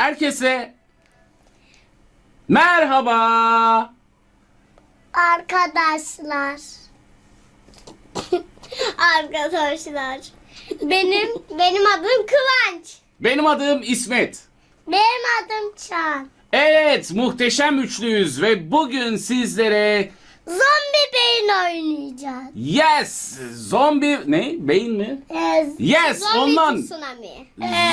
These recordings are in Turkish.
Herkese merhaba. Arkadaşlar. Arkadaşlar. Benim benim adım Kıvanç. Benim adım İsmet. Benim adım Çağan. Evet, muhteşem üçlüyüz ve bugün sizlere Zombi beyin oynayacağız. yes, zombi ne? Beyin mi? Yes. Yes, Zombi ondan tsunami.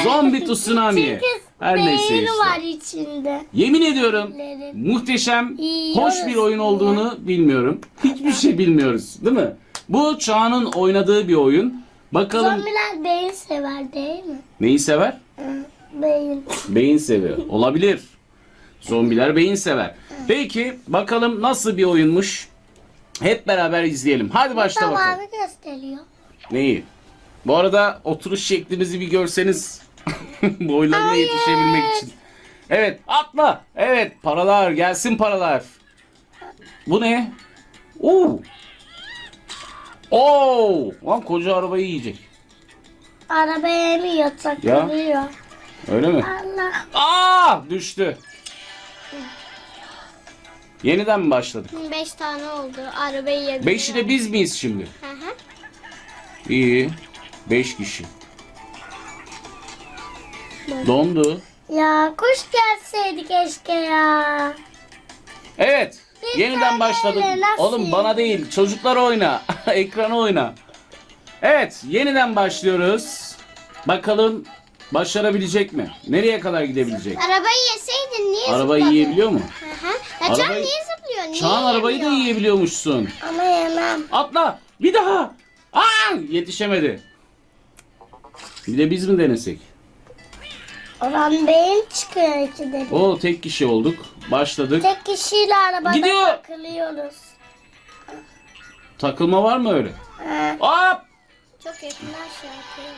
zombi tsunami. Çünkü Her neyse beyni işte. var içinde. Yemin ediyorum Beyinlerin. muhteşem, Yiyoruz hoş bir oyun ya. olduğunu bilmiyorum. Hiçbir şey bilmiyoruz, değil mi? Bu Çağan'ın oynadığı bir oyun. Bakalım Zombiler beyin sever değil mi? neyi sever? Beyin. Beyin seviyor. Olabilir. Zombiler beyin sever. Peki bakalım nasıl bir oyunmuş? Hep beraber izleyelim. Hadi başla bakalım. Zamanı gösteriyor. Neyi? Bu arada oturuş şeklimizi bir görseniz boylarına Hayır. yetişebilmek için. Evet atla. Evet paralar gelsin paralar. Bu ne? Oo. Oo. Lan koca arabayı yiyecek. Arabaya yemiyor, takılıyor. Öyle mi? Allah. Aa düştü. Yeniden mi başladık? 5 tane oldu. Arabayı yedim. Beşi de biz miyiz şimdi? Hı hı. İyi. Beş kişi. Dondu. Ya kuş gelseydi keşke ya. Evet. Bir yeniden tane başladık. öyle nasıl Oğlum bana değil. Çocuklar oyna. Ekrana oyna. Evet. Yeniden başlıyoruz. Bakalım başarabilecek mi? Nereye kadar gidebilecek? Arabayı yeseydin niye Arabayı zıpladın? yiyebiliyor mu? Hı hı. Ya Can Arabayı- niye zıplıyor? Niye Çağan arabayı da yemiyor? yiyebiliyormuşsun. Ama yemem. Atla. Bir daha. Aa, yetişemedi. Bir de biz mi denesek? Oran beyin çıkıyor ikide bir. O tek kişi olduk. Başladık. Tek kişiyle arabada Gidiyor. takılıyoruz. Takılma var mı öyle? Ha. Hop! Çok yakından şey yapıyor.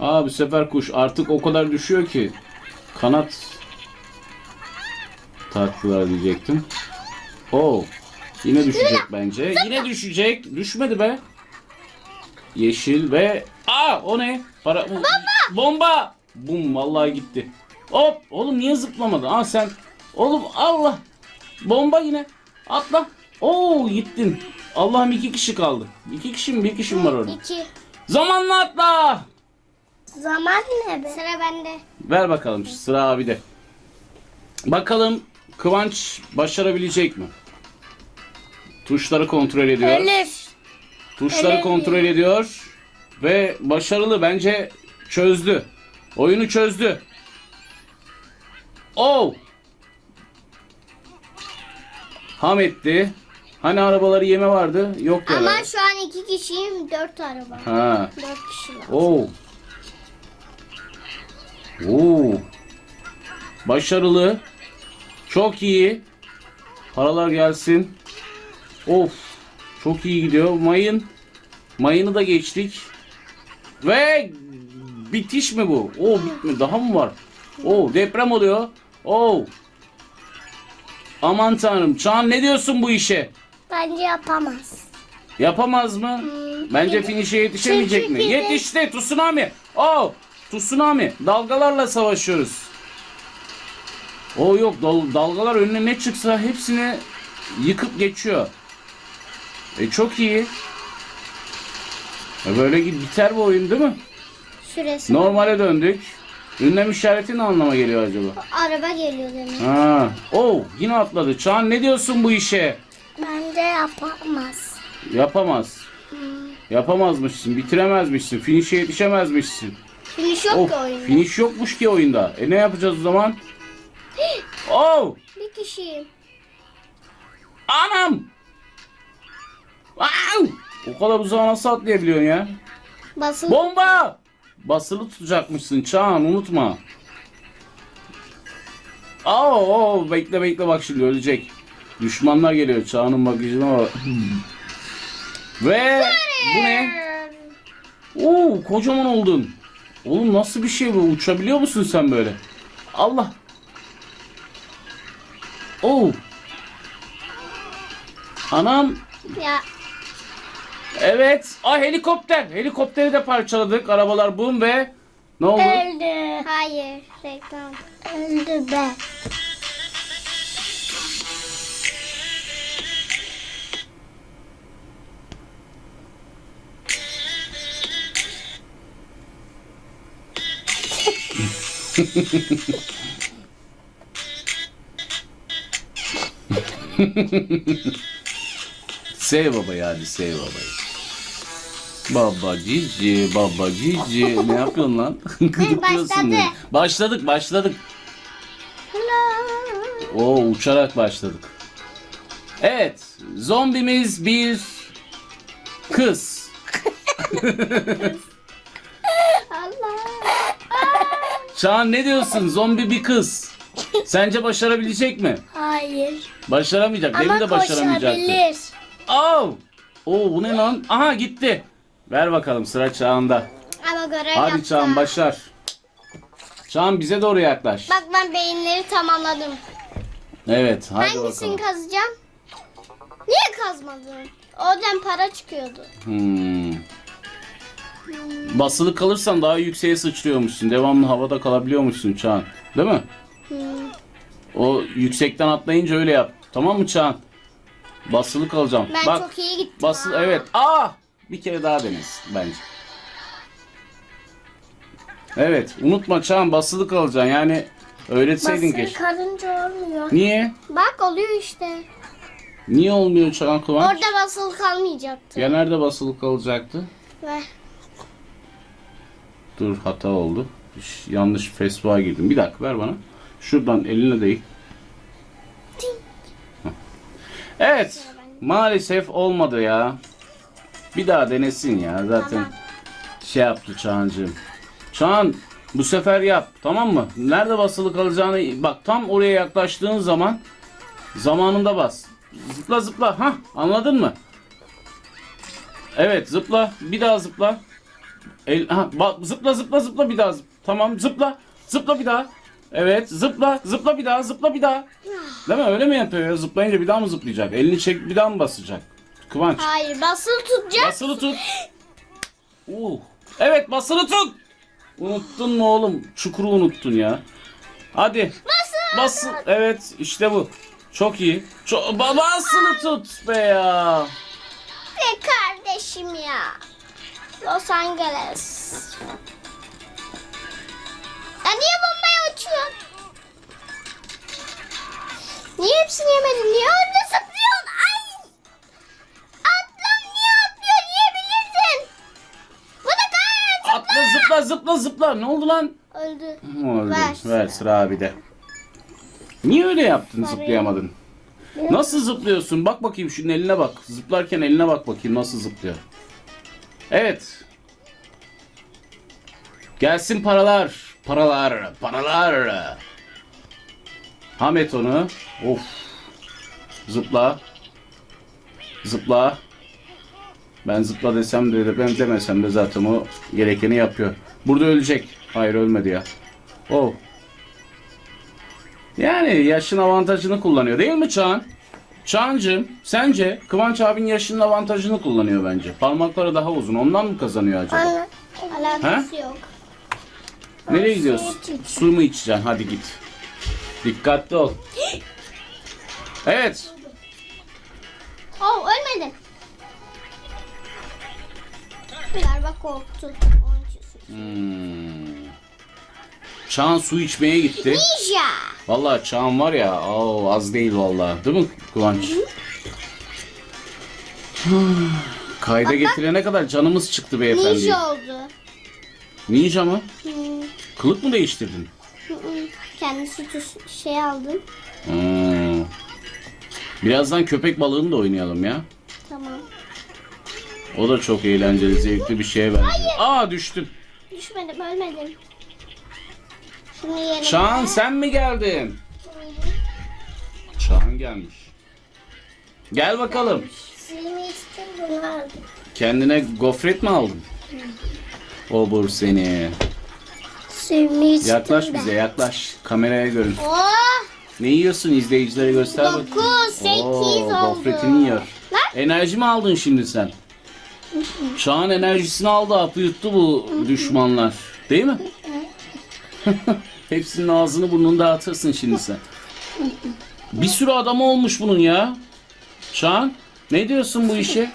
Aa bu sefer kuş artık o kadar düşüyor ki kanat taktılar diyecektim. Oo. Yine düşecek bence. Yine düşecek. Düşmedi be. Yeşil ve aa o ne? Para bomba. Bomba. Bum vallahi gitti. Hop oğlum niye zıplamadı? Aa sen oğlum Allah. Bomba yine. Atla. Oo gittin. Allah'ım iki kişi kaldı. İki kişi mi? Bir kişi mi var orada? İki. Zamanla atla. Zaman ne be? Sıra bende. Ver bakalım sıra abide. Bakalım Kıvanç başarabilecek mi? Tuşları kontrol ediyor. Elif. Tuşları Elif. kontrol ediyor. Ve başarılı bence çözdü. Oyunu çözdü. Oh! Ham etti. Hani arabaları yeme vardı? Yok ya. Ama şu an iki kişiyim. Dört araba. Ha. Dört kişi var. Oo. Oo. Başarılı. Çok iyi. Paralar gelsin. Of. Çok iyi gidiyor. Mayın. Mayını da geçtik. Ve bitiş mi bu? Oo bitmi. Daha mı var? Oo deprem oluyor. Oo. Aman tanrım. Çağan ne diyorsun bu işe? Bence yapamaz. Yapamaz mı? Bence finişe yetişemeyecek Çünkü mi? Yetişti tsunami. Oh tsunami. Dalgalarla savaşıyoruz. O yok dal- dalgalar önüne ne çıksa hepsini yıkıp geçiyor. E çok iyi. E böyle biter bu oyun değil mi? Süresi. Normale döndük. Ünlem işareti ne anlama geliyor acaba? Araba geliyor demek. Ha. Oh yine atladı. Çağan ne diyorsun bu işe? Bence yapamaz. Yapamaz. Yapamazmışsın, bitiremezmişsin, finish'e yetişemezmişsin. Finish yok Of, ki oyunda. finish yokmuş ki oyunda. E ne yapacağız o zaman? Oh! Bir kişiyim. Anam! Au! O kadar uzağa nasıl atlayabiliyorsun ya? Basın. Bomba! Basılı tutacakmışsın Çağan unutma. Oo, oo, bekle bekle bak şimdi ölecek. Düşmanlar geliyor Çağan'ın bagajına bak. Ve bu ne? Oo kocaman oldun. Oğlum nasıl bir şey bu? Uçabiliyor musun sen böyle? Allah. Oo. Anam. Ya Evet. Aa helikopter. Helikopteri de parçaladık. Arabalar boom ve Ne oldu? Öldü. Hayır. Reklam. Öldü be. Sev babayı hadi sev babayı. Baba cici, baba cici. ne yapıyorsun lan? Gıdıklıyorsun beni. Başladık, başladık. Oo uçarak başladık. Evet, zombimiz bir kız. Allah. Çağan ne diyorsun? Zombi bir kız. Sence başarabilecek mi? Hayır. Başaramayacak. Demin Ama de başaramayacaktı. koşabilir. Oo! Oo bu ne lan? Aha gitti. Ver bakalım sıra Çağan'da. Ama görev Hadi yaptı. Çağan başar. Çağan bize doğru yaklaş. Bak ben beyinleri tamamladım. Evet hadi Hangisini bakalım. kazacağım? Niye kazmadın? Oradan para çıkıyordu. Hmm. Basılı kalırsan daha yükseğe sıçrıyormuşsun. Devamlı havada kalabiliyormuşsun Çağan. Değil mi? O yüksekten atlayınca öyle yap. Tamam mı Çağan? Basılı kalacağım. Ben Bak. çok iyi gittim. Basılı ha. evet. Aa! Bir kere daha denesin bence. Evet, unutma Çağan basılı kalacaksın. Yani öğretseydin keşke. karınca olmuyor. Niye? Bak oluyor işte. Niye olmuyor Çağan Kıvanç? Orada basılı kalmayacaktı. Ya nerede basılı kalacaktı? Ver. Dur hata oldu. Yanlış Facebook'a girdim. Bir dakika ver bana. Şuradan eline değil. Evet. Maalesef olmadı ya. Bir daha denesin ya. Zaten Tamam. şey yaptı Çağancığım. Çağan bu sefer yap. Tamam mı? Nerede basılı kalacağını bak tam oraya yaklaştığın zaman zamanında bas. Zıpla zıpla. Ha anladın mı? Evet zıpla. Bir daha zıpla. El, ha, bak, zıpla zıpla zıpla bir daha. Tamam zıpla. Zıpla bir daha. Evet zıpla zıpla bir daha zıpla bir daha. Değil mi? Öyle mi yapıyor ya? Zıplayınca bir daha mı zıplayacak? Elini çek bir daha mı basacak? Kıvanç. Hayır basılı tutacak. Basılı tut. Uh. Evet basılı tut. Unuttun mu oğlum? Çukuru unuttun ya. Hadi. Basılı. Basıl. Evet işte bu. Çok iyi. Çok ba- basılı tut be ya. Be kardeşim ya. Los Angeles. Ya niye bombaya uçuyorsun? Niye hepsini yemedin? Niye orada zıplıyorsun? Ay! Atlan niye atlıyor? Yiyebilirdin. Bu da kadar Atla zıpla zıpla zıpla. Ne oldu lan? Öldü. Oldu. Ver. Ver sıra abi de. Niye öyle yaptın zıplayamadın? Nasıl zıplıyorsun? Bak bakayım şunun eline bak. Zıplarken eline bak bakayım nasıl zıplıyor. Evet. Gelsin paralar. Paralar. Paralar. Hamet onu. Of. Zıpla. Zıpla. Ben zıpla desem de ben demesem de zaten o gerekeni yapıyor. Burada ölecek. Hayır ölmedi ya. Oh. Yani yaşın avantajını kullanıyor değil mi Çağan? Çağancığım sence Kıvanç abin yaşının avantajını kullanıyor bence. Parmakları daha uzun ondan mı kazanıyor acaba? Anne. Alakası yok. Nereye gidiyorsun? Su mu içeceksin? Hadi git. Dikkatli ol. Evet. Oh ölmedim. Galiba korktu. Onun için su- Hmm. Çağan su içmeye gitti. Ninja. Vallahi Çağan var ya oo, az değil vallahi. Değil mi Kıvanç? Kayda getirene kadar canımız çıktı beyefendi. Ninja oldu. Ninja mı? Hmm. Kılık mı değiştirdin? Hı hı. Kendisi şey aldım. Hmm. Birazdan köpek balığını da oynayalım ya. Tamam. O da çok eğlenceli, zevkli bir şeye benziyor. Aa düştüm. Düşmedim ölmedim. Şunu. Çağan sen mi geldin? Çağan gelmiş. Gel bakalım. Suyumu içtim bunu aldım. Kendine gofret mi aldın? Obur seni. İçtim Yaklaş ben. bize yaklaş. Kameraya görün. Oh! Ne yiyorsun izleyicilere göster bakayım. Dokuz, sekiz Oo, oldu. Gofretini yiyor. Lan. Enerji mi aldın şimdi sen? Çağan enerjisini aldı, apı yuttu bu düşmanlar. Değil mi? Hepsinin ağzını burnunu dağıtırsın şimdi sen. Bir sürü adam olmuş bunun ya. Şahan ne diyorsun bu işe?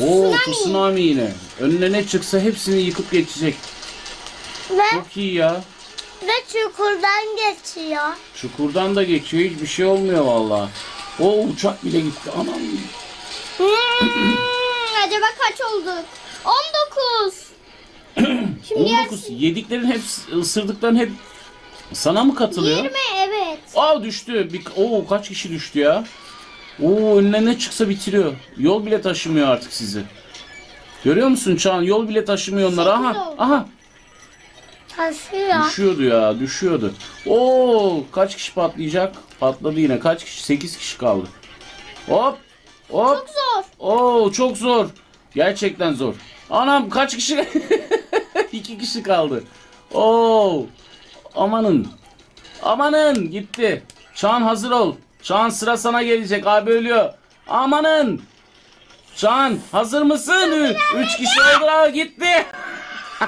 Oo tsunami yine. Önüne ne çıksa hepsini yıkıp geçecek. Ve, Çok iyi ya. ve çukurdan geçiyor. Çukurdan da geçiyor hiçbir şey olmuyor vallahi. O uçak bile gitti anam. Hmm, acaba kaç olduk? 19. Şimdi 19. Yediklerin hep ısırdıkların hep sana mı katılıyor? 20 evet. Aa düştü. Bir, oo kaç kişi düştü ya? Oo önüne ne çıksa bitiriyor. Yol bile taşımıyor artık sizi. Görüyor musun Çağan? Yol bile taşımıyor onlar. Aha, aha. Taşıyor. Düşüyordu ya, düşüyordu. Oo kaç kişi patlayacak? Patladı yine. Kaç kişi? 8 kişi kaldı. Hop, hop. Çok zor. Oo çok zor. Gerçekten zor. Anam kaç kişi? İki kişi kaldı. Oo. Amanın. Amanın gitti. Çağan hazır ol. Çağan sıra sana gelecek. Abi ölüyor. Amanın. Çağan hazır mısın? Ü- Üç kişi oldu. Aa, gitti.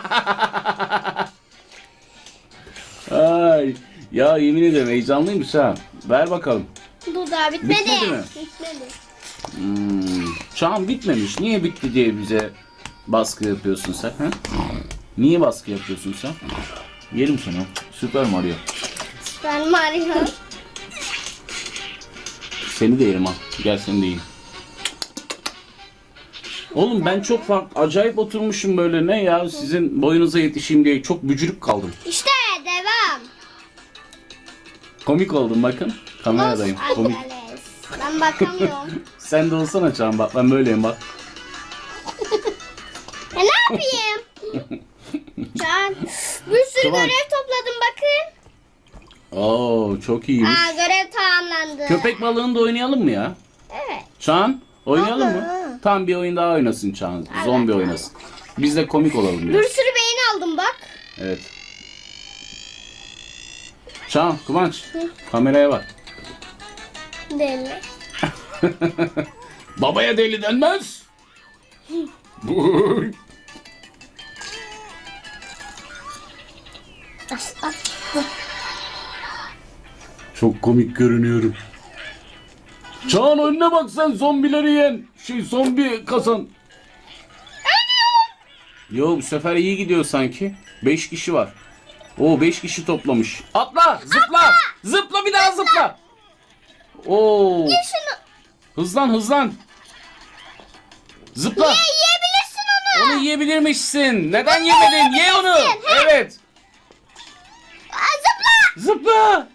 Ay. Ya yemin ederim heyecanlıymış ha. Ver bakalım. Dur daha bitmedi. Bitmedi mi? Bitmedi. Hmm, Çağın bitmemiş. Niye bitti diye bize baskı yapıyorsun sen? Ha? Niye baskı yapıyorsun sen? Yerim seni. Süper Mario. Ben Mario. Seni de yerim ha. Gel seni de yiyeyim. Oğlum ben çok farklı, acayip oturmuşum böyle ne ya sizin boyunuza yetişeyim diye çok bücürük kaldım. işte devam. Komik oldum bakın. Kameradayım. Komik. Ben bakamıyorum. Sen de olsana Çağan bak ben böyleyim bak. Bir sürü Kıvanç. görev topladım bakın. Oo çok iyiymiş. Aa görev tamamlandı. Köpek balığını da oynayalım mı ya? Evet. Çağan oynayalım mı? Olur. Tam bir oyun daha oynasın Çağan. Zombi oynasın. Biz de komik olalım Bir ya. sürü beğeni aldım bak. Evet. Çağan, Kıvanç. Kameraya bak. Deli. Babaya deli denmez. Çok komik görünüyorum. Çağan önüne bak sen zombileri yen. Şey zombi kasan. Yo bu sefer iyi gidiyor sanki. 5 kişi var. Oo 5 kişi toplamış. Atla, zıpla. Zıpla bir daha zıpla. Oo. Şunu Hızlan hızlan. Zıpla. yiyebilirsin onu. Onu yiyebilirmişsin. Neden yemedin? Ye onu. Evet. Zıpla.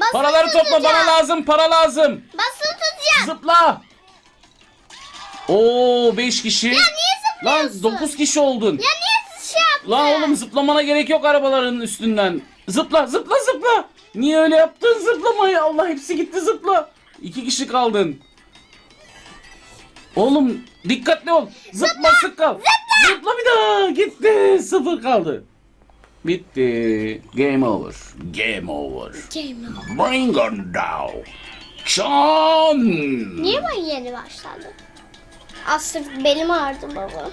Basılı Paraları topla tutacağım. bana lazım. Para lazım. Basılı tutacağım. Zıpla. Oo 5 kişi. Ya niye zıplıyorsun? Lan 9 kişi oldun. Ya niye şey yaptın? Lan oğlum zıplamana gerek yok arabaların üstünden. Zıpla zıpla zıpla. Niye öyle yaptın zıplamayı? Allah hepsi gitti zıpla. İki kişi kaldın. Oğlum dikkatli ol. Zıpla sık kal. Zıpla bir daha. Gitti. Sıfır kaldı. Bitti. Game over. Game over. Bring on down. Çan. Niye ben yeni başladım? Asır belim ağrıdı baba.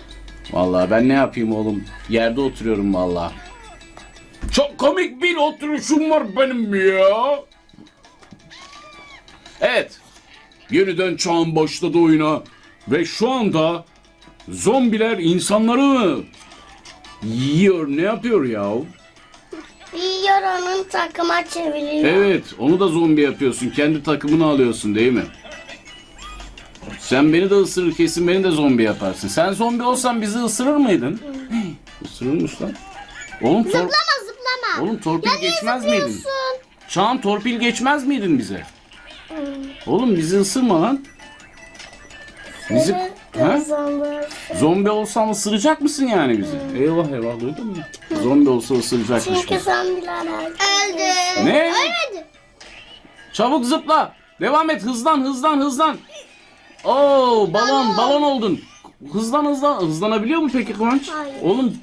Vallahi ben ne yapayım oğlum? Yerde oturuyorum vallahi. Çok komik bir oturuşum var benim ya. Evet. Yeniden çağın başladı oyuna. Ve şu anda zombiler insanları yiyor. Ne yapıyor ya? Yiyor onun takıma çeviriyor. Evet, onu da zombi yapıyorsun. Kendi takımını alıyorsun değil mi? Sen beni de ısırır kesin beni de zombi yaparsın. Sen zombi olsan bizi ısırır mıydın? Isırırmış lan. Oğlum, tor- Zıplama zıplama. Oğlum torpil niye geçmez miydin? zıplıyorsun? Çağan torpil geçmez miydin bize? Oğlum bizi ısırma lan. Bizi... Ha? Zombi. Zombi olsan ısıracak mısın yani bizi? Eyvah eyvah duydun mu? Zombi olsa ısıracakmış Çünkü bizi. zombiler. Öldü. Ne? Ölmedi. Çabuk zıpla. Devam et hızlan hızlan hızlan. Oo balon balon oldun. Hızlan hızlan. Hızlanabiliyor mu peki Kıvanç? Hayır. Oğlum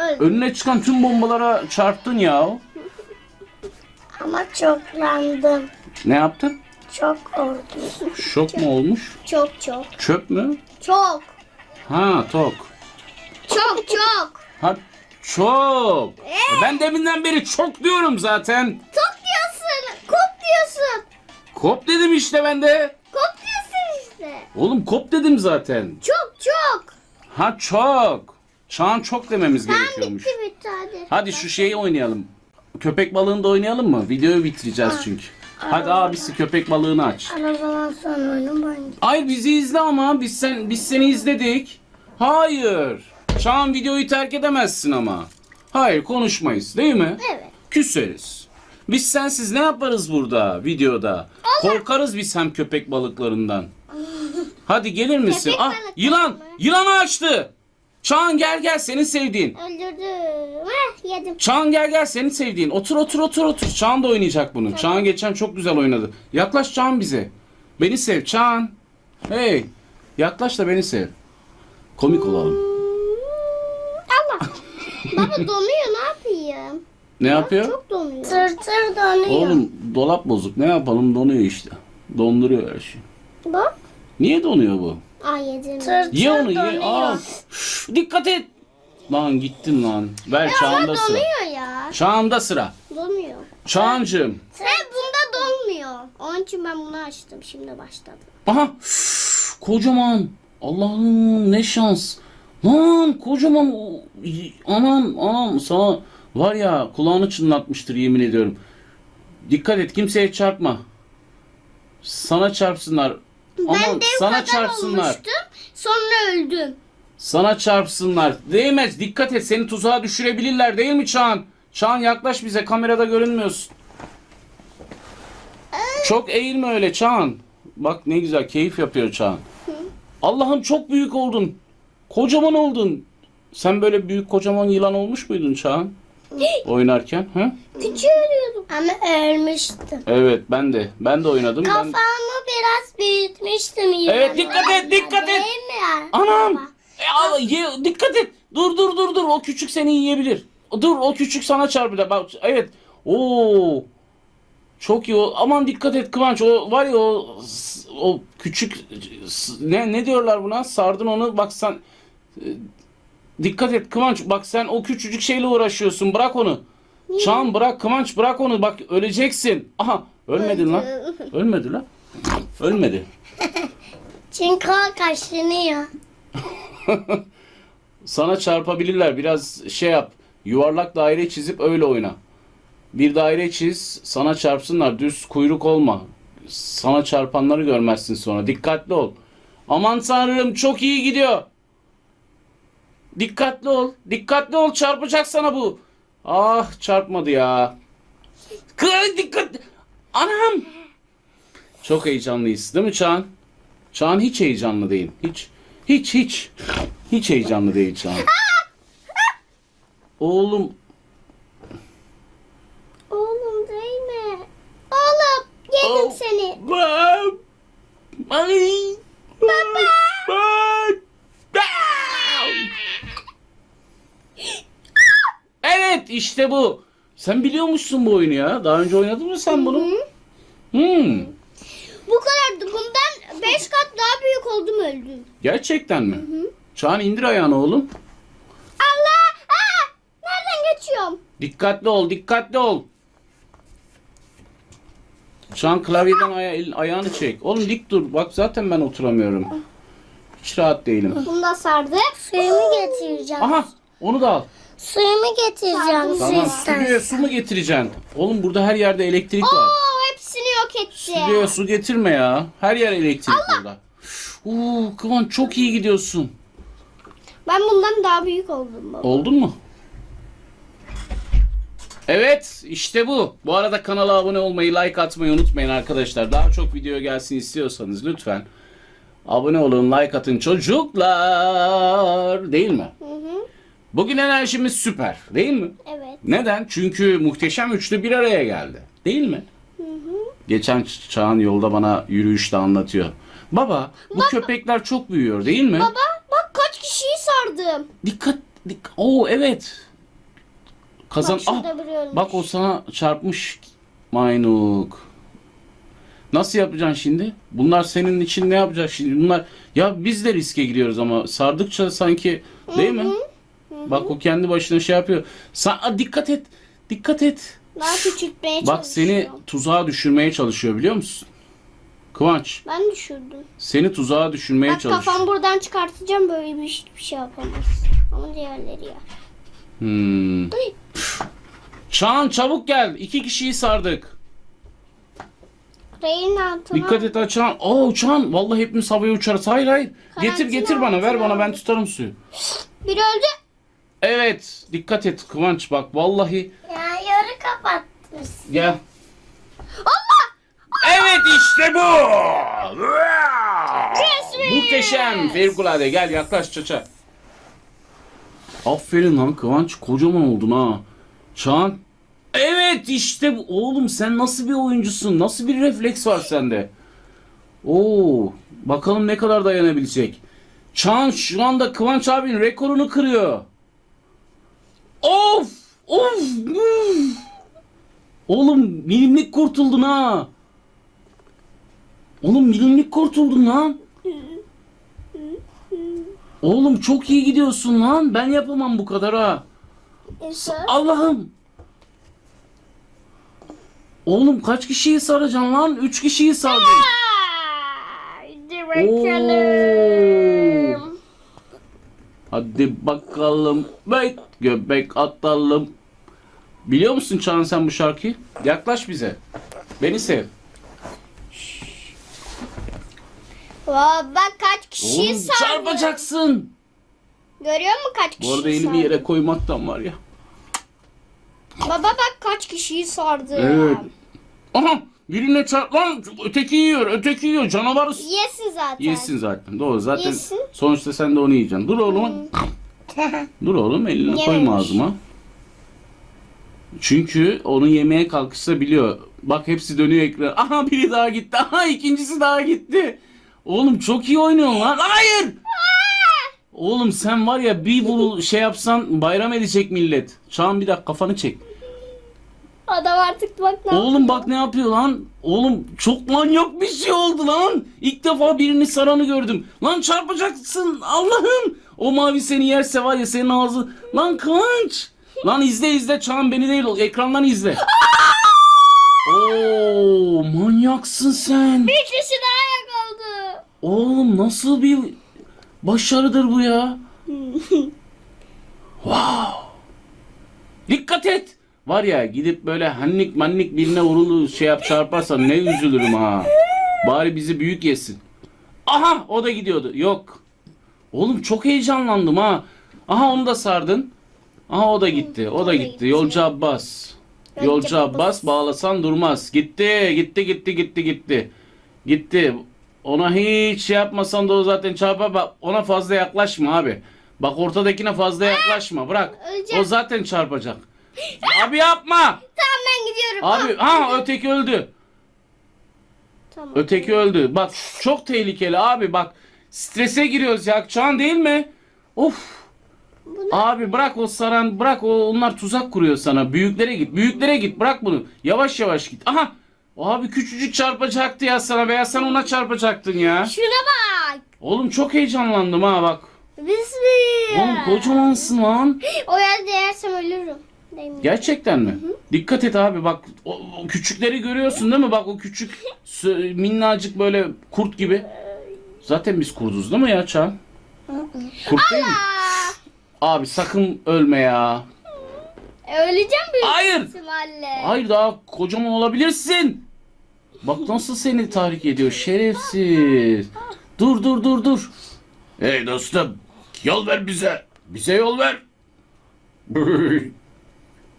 Öldü. önüne çıkan tüm bombalara çarptın ya. Ama çoklandım. Ne yaptın? Çok oldum. Şok mu olmuş? Çok çok. Çöp mü? Çok. Ha tok. Çok çok. Ha Çok. Ben deminden beri çok diyorum zaten. Tok diyorsun. Kop diyorsun. Kop dedim işte ben de. Kop diyorsun işte. Oğlum kop dedim zaten. Çok çok. Ha çok. Çağan çok dememiz Tamam gerekiyormuş. bitti bitti hadi. Hadi şu şeyi oynayalım. Köpek balığını da oynayalım mı? Videoyu bitireceğiz çünkü. Hadi abisi köpek balığını aç. Arabadan sonra oyunu bence. Hayır bizi izle ama biz sen biz seni izledik. Hayır. Çağan videoyu terk edemezsin ama. Hayır konuşmayız değil mi? Evet. Küseriz. Biz sensiz ne yaparız burada videoda? Korkarız biz hem köpek balıklarından. Hadi gelir misin? Köpek Ah balıkları yılan. mı? Yılanı açtı. Çağan gel gel senin sevdiğin. Öldürdüm. Heh yedim. Çağan gel gel senin sevdiğin. Otur otur otur otur. Çağan da oynayacak bunu. Çağan geçen çok güzel oynadı. Yaklaş Çağan bize. Beni sev Çağan. Hey. Yaklaş da beni sev. Komik olalım. Allah. Baba donuyor ne yapayım? Ne yapıyor? Çok donuyor. Tır tır dönüyor. Oğlum dolap bozuk. Ne yapalım? Donuyor işte. Donduruyor her şey. Bak. Niye donuyor bu? Ay yedim. Tır Ye onu ye. Aa, üf, dikkat et. Lan gittin lan. Ver Ama Çağan'da sıra. donuyor ya. Çağan'da sıra. Donuyor. Çağancığım. He bunda donmuyor. Onun için ben bunu açtım. Şimdi başladım. Aha. üf, kocaman. Allah'ım ne şans. Lan kocaman. o- Anam anam sana var ya kulağını çınlatmıştır yemin ediyorum. Dikkat et kimseye çarpma. Sana çarpsınlar. Aman ben dev sana kadar çarpsınlar. olmuştum. Sonra öldüm. Sana çarpsınlar. Değmez. Dikkat et. Seni tuzağa düşürebilirler değil mi Çağan? Çağan yaklaş bize. Kamerada görünmüyorsun. Çok eğilme öyle Çağan. Bak ne güzel. Keyif yapıyor Çağan. Allah'ım çok büyük oldun. Kocaman oldun. Sen böyle büyük kocaman yılan olmuş muydun Çağan? Oynarken. Ha? Küçüğü ölüyordum. Ama ölmüştüm. Evet ben de. Ben de oynadım. Ben... Kafamı biraz büyütmüştüm yine. Evet dikkat et dikkat et. Değil mi ya? Anam! E, al, ye, dikkat et. Dur dur dur dur. O küçük seni yiyebilir. Dur o küçük sana çarpacak. Bak evet. Oo. Çok iyi. O. Aman dikkat et Kıvanç. O var ya o s- o küçük s- ne ne diyorlar buna? Sardın onu. Bak sen e, dikkat et Kıvanç. Bak sen o küçücük şeyle uğraşıyorsun. Bırak onu. Çağan bırak Kıvanç bırak onu. Bak öleceksin. Aha ölmedin lan. Ölmedi lan. Ölmedi. Çünkü o kaşınıyor. Sana çarpabilirler. Biraz şey yap. Yuvarlak daire çizip öyle oyna. Bir daire çiz, sana çarpsınlar. Düz kuyruk olma. Sana çarpanları görmezsin sonra. Dikkatli ol. Aman tanrım çok iyi gidiyor. Dikkatli ol. Dikkatli ol çarpacak sana bu. Ah çarpmadı ya. Kı dikkat. Anam. Çok heyecanlıyız değil mi Çağan? Çağan hiç heyecanlı değil. Hiç. Hiç hiç. Hiç heyecanlı değil Çağan. Oğlum Oğlum değil mi? Oğlum yedim Oh. seni. Bab. Ay. Baba. Evet işte bu. Sen biliyormuşsun bu oyunu ya. Daha önce oynadın mı sen bunu? Hmm. Bu kadar bundan 5 kat daha büyük oldum öldüm. Gerçekten mi? Çağan indir ayağını oğlum. Allah! Aa! Nereden geçiyorum? Dikkatli ol, dikkatli ol. Çağan klavyeden aya- el- ayağını çek. Oğlum dik dur. Bak zaten ben oturamıyorum. Hiç rahat değilim. Bunu da sardık. Suyumu getireceğim. Aha onu da al. Suyumu getireceğim. Tamam Siz stüdyoya su mu getireceksin? Oğlum burada her yerde elektrik var. Oo hepsini yok etti. Stüdyoya su getirme ya. Her yer elektrik burada. Oo Kıvan çok iyi gidiyorsun. Ben bundan daha büyük oldum baba. Oldun mu? Evet işte bu. Bu arada kanala abone olmayı, like atmayı unutmayın arkadaşlar. Daha çok video gelsin istiyorsanız lütfen abone olun, like atın çocuklar. Değil mi? Hı. Bugün enerjimiz süper. Değil mi? Evet. Neden? Çünkü muhteşem üçlü bir araya geldi. Değil mi? Geçen Ç- Çağan yolda bana yürüyüşte anlatıyor. Baba bu köpekler çok büyüyor değil mi? Baba bak kaç kişiyi sardım. Dikkat dikkat. Oo evet. Kazan. Bak Ah, bak o sana çarpmış Maynuk. Nasıl yapacaksın şimdi? Bunlar senin için ne yapacak şimdi? Bunlar ya biz de riske giriyoruz ama sardıkça sanki değil mi? Hı Bak o kendi başına şey yapıyor. Sen Aa, dikkat et. Dikkat et. Daha küçültmeye Bak seni tuzağa düşürmeye çalışıyor biliyor musun? Kıvanç Ben düşürdüm. seni tuzağa düşürmeye Bak çalışıyor. kafamı buradan çıkartacağım böyle bir, hiçbir şey yapamaz. Ama diğerleri ya. Hmm. Ay, Çağan çabuk gel. İki kişiyi sardık. Rayın altına. Dikkat et ha Çağan. Oo Çağan vallahi hepimiz havaya uçarız. Hayır hayır. Getir Karantina getir bana ver bana ben tutarım suyu. Biri öldü. Evet dikkat et Kıvanç bak vallahi Ya yarı kapatmışsın. gel. Evet işte bu. Muhteşem. Fevkalade gel yaklaş çaça. Aferin lan Kıvanç kocaman oldun ha. Çağan. Evet işte bu. Oğlum sen nasıl bir oyuncusun? Nasıl bir refleks var sende? Oo, bakalım ne kadar dayanabilecek. Çağan şu anda Kıvanç abinin rekorunu kırıyor. Of! Of! üf! Oğlum milimlik kurtuldun ha. Oğlum milimlik kurtuldun lan. Oğlum çok iyi gidiyorsun lan. Ben yapamam bu kadar ha. Allah'ım. Oğlum kaç kişiyi saracaksın lan? Üç kişiyi sardın. Bakalım. Hadi bakalım. Bek göbek atalım. Biliyor musun Çağan sen bu şarkıyı? Yaklaş bize. Beni sev. Vay, bak kaç kişi Oğlum sardı. çarpacaksın. Görüyor musun kaç kişi Bu arada elimi yere koymaktan var ya. Baba bak kaç kişiyi sardı. Evet. Aha birine çarp lan öteki yiyor öteki yiyor. Canavarı s- Yesin zaten. yesin zaten. Doğru zaten Yesin. sonuçta sen de onu yiyeceksin. Dur oğlum. Dur oğlum elini koyma Yememiş. ağzıma. Çünkü onu yemeye kalkışsa biliyor. Bak hepsi dönüyor ekran aha biri daha gitti. Aha ikincisi daha gitti. Oğlum çok iyi oynuyorsun lan. Hayır! Oğlum sen var ya bir bu şey yapsan bayram edecek millet. Çağan bir dakika kafanı çek. Adam artık bak ne Oğlum bak ne yapıyor lan? Oğlum çok manyak bir şey oldu lan. İlk defa birini saranı gördüm. Lan çarpacaksın Allah'ım. O mavi seni yerse var ya senin ağzı. Lan Kıvanç. Lan izle izle Çağan beni değil ekrandan izle. Oo manyaksın sen. Bir kişi daha yakaladı. Oğlum nasıl bir başarıdır bu ya? wow. Dikkat et. Var ya gidip böyle hannik mannik birine vurulu şey yap çarparsan ne üzülürüm ha. Bari bizi büyük yesin. Aha o da gidiyordu. Yok. Oğlum çok heyecanlandım ha. Aha onu da sardın. Aha o da gitti. O da gitti. Yolcu Abbas. Yolcu Abbas bağlasan durmaz. Gitti, gitti, gitti, gitti, gitti. Gitti. Ona hiç şey yapmasan da o zaten çarpar. Bak ona fazla yaklaşma abi. Bak ortadakine fazla yaklaşma. Bırak. O zaten çarpacak. Abi yapma. Tamam ben gidiyorum. Abi ha öteki öldü. Tamam. Öteki öldü. Bak çok tehlikeli abi bak. Strese giriyoruz ya. Çağan değil mi? Of. Bu Abi bırak o saran bırak o onlar tuzak kuruyor sana. Büyüklere git. Büyüklere git. Bırak bunu. Yavaş yavaş git. Aha. Abi küçücük çarpacaktı ya sana veya sen ona çarpacaktın ya. Şuna bak. Oğlum çok heyecanlandım ha bak. Bismillah. Oğlum kocamansın lan. O yerde yersem ölürüm. Mi? Gerçekten mi? Dikkat et abi bak o, o küçükleri görüyorsun değil mi? Bak o küçük minnacık böyle kurt gibi. Zaten biz kurduz değil mi ya Çağan? Kurt değil mi? Abi sakın ölme ya. e, öleceğim büyük Hayır. ihtimalle. Hayır daha kocaman olabilirsin. Bak nasıl seni tahrik ediyor şerefsiz. Dur dur dur dur. Hey dostum yol ver bize. Bize yol ver.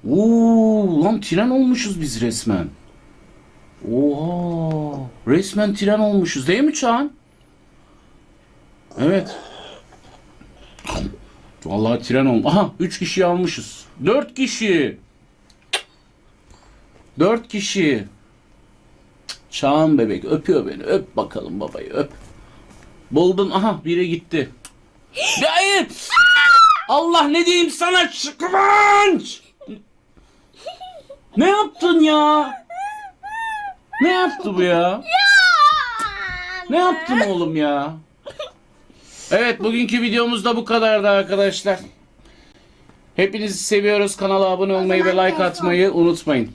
Oo, lan tren olmuşuz biz resmen. Oha. Resmen tren olmuşuz değil mi Çağan? Evet. Vallahi tren ol. Aha 3 kişi almışız. 4 kişi. Dört kişi. Çağan bebek öpüyor beni. Öp bakalım babayı öp. Buldun. Aha biri gitti. Hayır. Allah ne diyeyim sana Ç- Kıvanç. Ne yaptın ya? Ne yaptı bu ya? Ne yaptın oğlum ya? Evet bugünkü videomuz da bu kadardı arkadaşlar. Hepinizi seviyoruz. Kanala abone olmayı ve like atmayı unutmayın.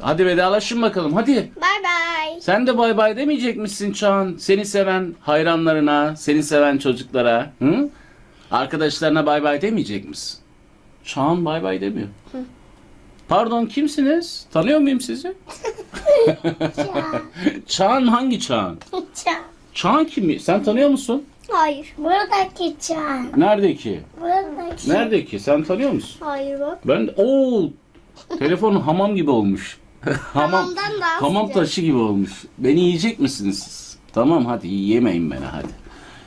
Hadi vedalaşın bakalım. Hadi. Bay bay. Sen de bay bay demeyecek misin Çağan? Seni seven hayranlarına, seni seven çocuklara, hı? Arkadaşlarına bay bay demeyecek misin? Çağan bay bay demiyor. Pardon kimsiniz? Tanıyor muyum sizi? Çağan hangi Çağan? Çan. Çağan kim? Sen tanıyor musun? Hayır. Buradaki çan. Nerede ki? Buradaki. Nerede ki? Sen tanıyor musun? Hayır bak. Ben de... Oo! Telefon hamam gibi olmuş. hamam, Hamamdan daha hamam sıcak. taşı gibi olmuş. Beni yiyecek misiniz siz? Tamam hadi yemeyin beni hadi.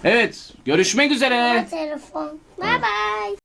Evet görüşmek üzere. Telefon. Bay bay.